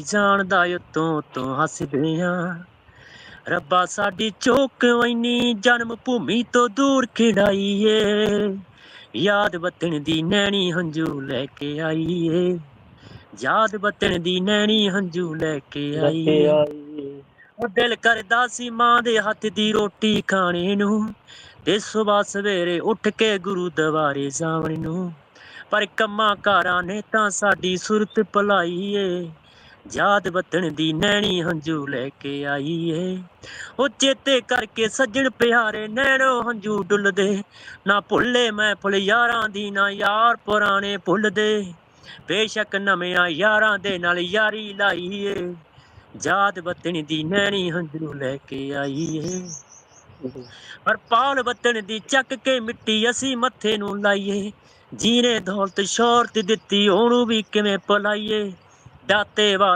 ਜਾਣਦਾ ਉਤੋਂ ਤੋਂ ਹੱਸਦੇ ਆ ਰੱਬਾ ਸਾਡੀ ਚੋਕ ਵੈਨੀ ਜਨਮ ਭੂਮੀ ਤੋਂ ਦੂਰ ਖਿੜਾਈਏ ਯਾਦ ਵਤਨ ਦੀ ਨੈਣੀ ਹੰਝੂ ਲੈ ਕੇ ਆਈਏ। ਯਾਦ ਵਤਨ ਦੀ ਨੈਣੀ ਹੰਝੂ ਲੈ ਕੇ ਆਈਏ। ਉਹ ਦਿਲ ਕਰਦਾ ਸੀ ਮਾਂ ਦੇ ਹੱਥ ਦੀ ਰੋਟੀ ਖਾਣੇ ਨੂੰ। ਤੇ ਸਵੇਰ ਸਵੇਰੇ ਉੱਠ ਕੇ ਗੁਰੂ ਦਵਾਰੇ ਜਾਵਣ ਨੂੰ। ਪਰ ਕੰਮਾਂ ਕਾਰਾਂ ਨੇ ਤਾਂ ਸਾਡੀ ਸੁਰਤ ਭੁਲਾਈ ਏ। ਯਾਦ ਵਤਨ ਦੀ ਨੈਣੀ ਹੰਝੂ ਲੈ ਕੇ ਆਈ ਏ ਉਹ ਚੇਤੇ ਕਰਕੇ ਸੱਜਣ ਪਿਆਰੇ ਨੈਣੋ ਹੰਝੂ ਡੁੱਲਦੇ। ਨਾ ਭੁੱਲੇ ਮੈਂ ਭੁੱਲ ਯਾਰਾਂ ਦੀ, ਨਾ ਯਾਰ ਪੁਰਾਣੇ ਭੁੱਲਦੇ ਬੇਸ਼ੱਕ ਨਵਿਆਂ ਯਾਰਾਂ ਦੇ ਨਾਲ ਯਾਰੀ ਲਾਈ ਏ ਯਾਦ ਵਤਨ ਦੀ ਨੈਣੀ ਹੰਝੂ ਲੈ ਕੇ ਆਈ ਏ ਪਰ ਪਾਲ ਵਤਨ ਦੀ ਚੱਕ ਕੇ ਮਿੱਟੀ ਅਸੀਂ ਮੱਥੇ ਨੂੰ ਲਾਈਏ। ਜੀਨੇ ਦੌਲਤ ਸ਼ੌਹਰਤ ਦਿੱਤੀ, ਉਹਨੂੰ ਵੀ ਕਿਵੇਂ ਪਲਾਈਏ ਦਾਤੇ ਵਾਲਾ